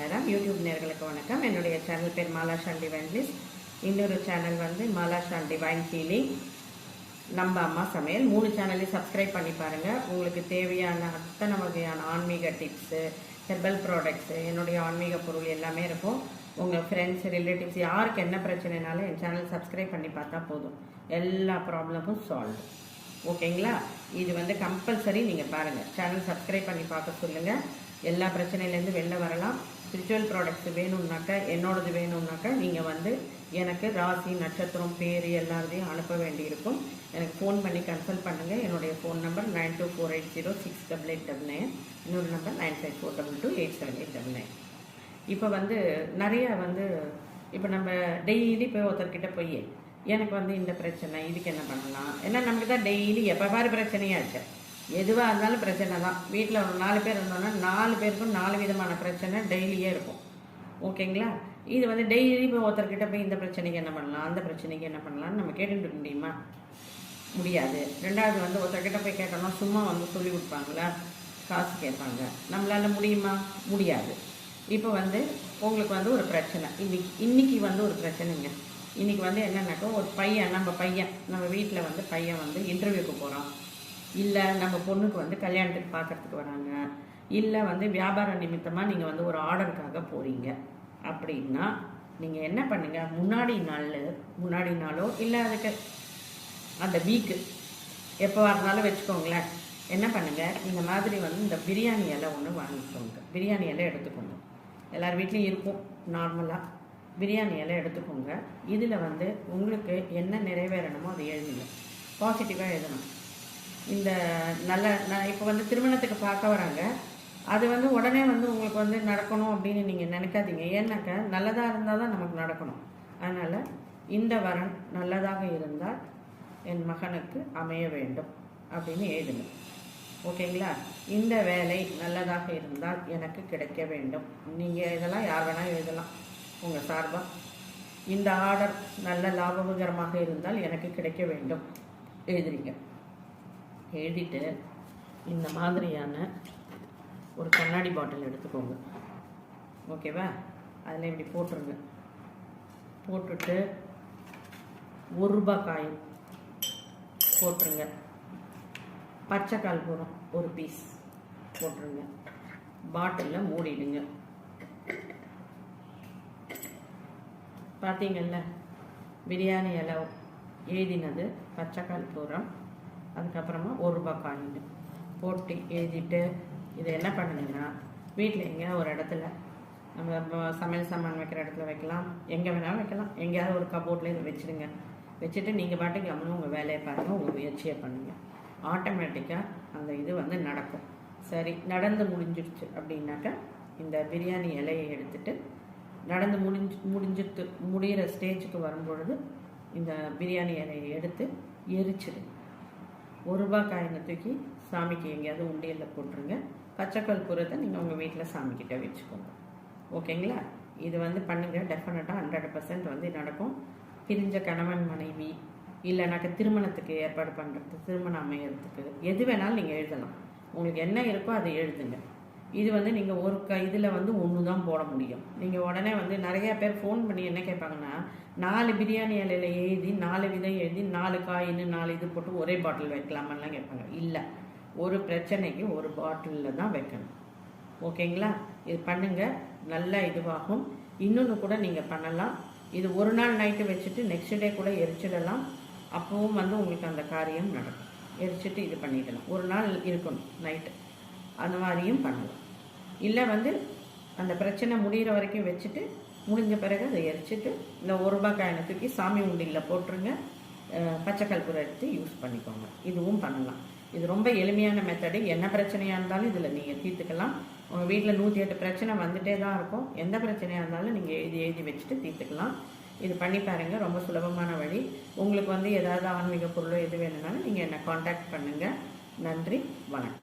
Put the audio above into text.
Sairam YouTube நேர்களுக்கு வணக்கம். என்னுடைய சேனல் பேர் மாலா ஷான் டிவைன் இன்னொரு சேனல் வந்து மாலா ஷான் டிவைன் ஹீலிங். நம்ம அம்மா சமையல். மூணு சேனலையும் சப்ஸ்கிரைப் பண்ணி பாருங்கள் உங்களுக்கு தேவையான அத்தனை வகையான ஆன்மீக டிப்ஸு ஹெர்பல் ப்ராடக்ட்ஸு என்னுடைய ஆன்மீக பொருள் எல்லாமே இருக்கும். உங்கள் ஃப்ரெண்ட்ஸ் ரிலேட்டிவ்ஸ் யாருக்கு என்ன பிரச்சனைனாலும் என் சேனல் சப்ஸ்கிரைப் பண்ணி பார்த்தா போதும். எல்லா ப்ராப்ளமும் சால்வ் ஓகேங்களா இது வந்து கம்பல்சரி நீங்கள் பாருங்கள் சேனல் சப்ஸ்கிரைப் பண்ணி பார்க்க சொல்லுங்கள் எல்லா பிரச்சனையிலேருந்து வெளில வரலாம். ஸ்பிரிச்சுவல் ப்ராடக்ட்ஸ் வேணும்னாக்கா என்னோடது வேணும்னாக்கா நீங்கள் வந்து எனக்கு ராசி நட்சத்திரம் பேர் எல்லாத்தையும் அனுப்ப வேண்டியிருக்கும். எனக்கு ஃபோன் பண்ணி கன்சல்ட் பண்ணுங்கள் என்னுடைய phone number nine two four eight zero six double eight double nine. இன்னொரு number nine five four double two eight seven eight double nine. இப்போ வந்து நிறைய வந்து இப்போ நம்ம டெய்லி போய் ஒருத்தர்கிட்ட போய் எனக்கு வந்து இந்த பிரச்சனை இதுக்கு என்ன பண்ணலாம்? ஏன்னா நமக்கு தான் டெய்லி எப்போ பாரு பிரச்சனையாச்சு. எதுவாக இருந்தாலும் பிரச்சனை தான். வீட்டில் ஒரு நாலு பேர் இருந்தோம்னா நாலு பேருக்கும் நாலு விதமான பிரச்சனை டெய்லியே இருக்கும். ஓகேங்களா? இது வந்து டெய்லி இப்போ ஒருத்தர்கிட்ட போய் இந்த பிரச்சனைக்கு என்ன பண்ணலாம் அந்த பிரச்சனைக்கு என்ன பண்ணலாம்னு நம்ம கேட்டுட்டு முடியுமா? முடியாது. ரெண்டாவது வந்து ஒருத்தர்கிட்ட போய் கேட்டோம்னா சும்மா வந்து சொல்லி கொடுப்பாங்களா? காசு கேட்பாங்க. நம்மளால முடியுமா? முடியாது. இப்போ வந்து உங்களுக்கு வந்து ஒரு பிரச்சனை. இன்னைக்கு இன்னைக்கு வந்து ஒரு பிரச்சனைங்க. இன்னைக்கு வந்து என்னன்னாக்கா ஒரு பையன் நம்ம பையன் நம்ம வீட்டில் வந்து பையன் வந்து இன்டர்வியூக்கு போகிறான் இல்லை நம்ம பொண்ணுக்கு வந்து கல்யாணத்துக்கு பார்க்கறதுக்கு வராங்க. இல்லை வந்து வியாபார நிமித்தமாக நீங்கள் வந்து ஒரு ஆர்டருக்காக போகிறீங்க அப்படின்னா நீங்கள் என்ன பண்ணுங்கள் முன்னாடி நாள் முன்னாடி நாளோ இல்லை அதுக்கு அந்த வீக்கு எப்போ இருந்தாலும் வச்சுக்கோங்களேன். என்ன பண்ணுங்கள் இந்த மாதிரி வந்து இந்த பிரியாணி இலை ஒன்று வாங்கிக்கோங்க பிரியாணி இலை எடுத்துக்கோங்க. எல்லார் வீட்லேயும் இருக்கும் நார்மலாக பிரியாணி இலை எடுத்துக்கோங்க. இதில் வந்து உங்களுக்கு என்ன நிறைவேறணுமோ அதை எழுதுங்க. பாசிட்டிவாக எழுதணும். இந்த நல்ல நான் இப்போ வந்து திருமணத்துக்கு பார்க்க வராங்க அது வந்து உடனே வந்து உங்களுக்கு வந்து நடக்கணும் அப்படின்னு நீங்கள் நினைக்காதீங்க. ஏன்னாக்கா நல்லதாக இருந்தால் தான் நமக்கு நடக்கணும். அதனால் இந்த வரன் நல்லதாக இருந்தால் என் மகனுக்கு அமைய வேண்டும் அப்படின்னு எழுதுங்க. ஓகேங்களா? இந்த வேலை நல்லதாக இருந்தால் எனக்கு கிடைக்க வேண்டும். நீங்கள் இதெல்லாம் யார் வேணால் எழுதலாம். உங்கள் சார்பாக இந்த ஆர்டர் நல்ல லாபகரமாக இருந்தால் எனக்கு கிடைக்க வேண்டும். எழுதுறீங்க. எழுதிட்டு இந்த மாதிரியான ஒரு கண்ணாடி பாட்டில் எடுத்துக்கோங்க. ஓகேவா? அதில் இப்படி போட்டுருங்க. போட்டுட்டு ஒரு ரூபாய் காயின் போட்டுருங்க. பச்சை பூரம் ஒரு பீஸ் போட்டுருங்க. பாட்டிலில் மூடிடுங்க. பார்த்தீங்கல்ல? பிரியாணி இலை எழுதினது பச்சைக்கால் கற்பூரம் அதுக்கப்புறமா ஒரு ரூபா காயின் போட்டு எழுதிட்டு இதை என்ன பண்ணுங்கன்னா வீட்டில் எங்கேயாவது ஒரு இடத்துல நம்ம சமையல் சாமான் வைக்கிற இடத்துல வைக்கலாம். எங்கே வேணாலும் வைக்கலாம். எங்கேயாவது ஒரு கபோர்டில் இதை வச்சுடுங்க. வச்சுட்டு நீங்கள் பாட்டுக்கு கவனம் உங்கள் வேலையை பாருங்கள் உங்கள் முயற்சியை பண்ணுங்கள் ஆட்டோமேட்டிக்காக அந்த இது வந்து நடக்கும். சரி நடந்து முடிஞ்சிடுச்சு அப்படின்னாக்கா இந்த பிரியாணி இலையை எடுத்துட்டு நடந்து முடிஞ்சு முடிஞ்சிட்டு முடிகிற ஸ்டேஜுக்கு வரும்பொழுது இந்த பிரியாணி இலையை எடுத்து எரிச்சிடுங்க. ஒரு ரூபா காயினை தூக்கி சாமிக்கு எங்கேயாவது உண்டியலில் போட்டுருங்க. பச்சைக்கல் புறத்தை நீங்கள் உங்கள் வீட்டில் சாமிக்கிட்ட வச்சுக்கோங்க. ஓகேங்களா? இது வந்து பண்ணுங்கள் டெஃபினட்டாக ஹண்ட்ரட் பர்சன்ட் வந்து நடக்கும். பிரிஞ்ச கணவன் மனைவி இல்லைனாக்கா திருமணத்துக்கு ஏற்பாடு பண்ணுறது திருமணம் அமையறதுக்கு எது வேணாலும் நீங்கள் எழுதலாம். உங்களுக்கு என்ன இருக்கோ அதை எழுதுங்க. இது வந்து நீங்கள் ஒரு க இதில் வந்து ஒன்று தான் போட முடியும். நீங்கள் உடனே வந்து நிறையா பேர் ஃபோன் பண்ணி என்ன கேட்பாங்கன்னா நாலு பிரியாணி இலையில எழுதி நாலு விதம் எழுதி நாலு காயின்னு நாலு இது போட்டு ஒரே பாட்டில் வைக்கலாமெல்லாம் கேட்பாங்க. இல்லை. ஒரு பிரச்சனைக்கு ஒரு பாட்டிலில் தான் வைக்கணும். ஓகேங்களா? இது பண்ணுங்கள் நல்லா இதுவாகும். இன்னொன்று கூட நீங்கள் பண்ணலாம். இது ஒரு நாள் நைட்டு வச்சுட்டு நெக்ஸ்ட் டே கூட எரிச்சிடலாம். அப்பவும் வந்து உங்களுக்கு அந்த காரியம் நடக்கும். எரிச்சிட்டு இது பண்ணிடலாம். ஒரு நாள் இருக்கணும் நைட்டு. அந்த மாதிரியும் பண்ணலாம் இல்லை வந்து அந்த பிரச்சனை முடிகிற வரைக்கும் வச்சுட்டு முடிஞ்ச பிறகு அதை எரிச்சிட்டு இந்த ஒரு ரூபாய் காயினை தூக்கி சாமி உண்டியில் போட்டுருங்க. பச்சை கற்பூரம் எடுத்து யூஸ் பண்ணிக்கோங்க. இதுவும் பண்ணலாம். இது ரொம்ப எளிமையான மெத்தடு என்ன பிரச்சனையாக இருந்தாலும் இதில் நீங்கள் தீர்த்துக்கலாம். உங்கள் வீட்டில் நூற்றி எட்டு பிரச்சனை வந்துட்டே தான் இருக்கும். எந்த பிரச்சனையாக இருந்தாலும் நீங்கள் எழுதி எழுதி வச்சுட்டு தீர்த்துக்கலாம். இது பண்ணி பாருங்க. ரொம்ப சுலபமான வழி. உங்களுக்கு வந்து ஏதாவது ஆன்மீக பொருளோ எது வேணும்னாலும் நீங்கள் என்னை காண்டாக்ட் பண்ணுங்கள் நன்றி. வணக்கம்.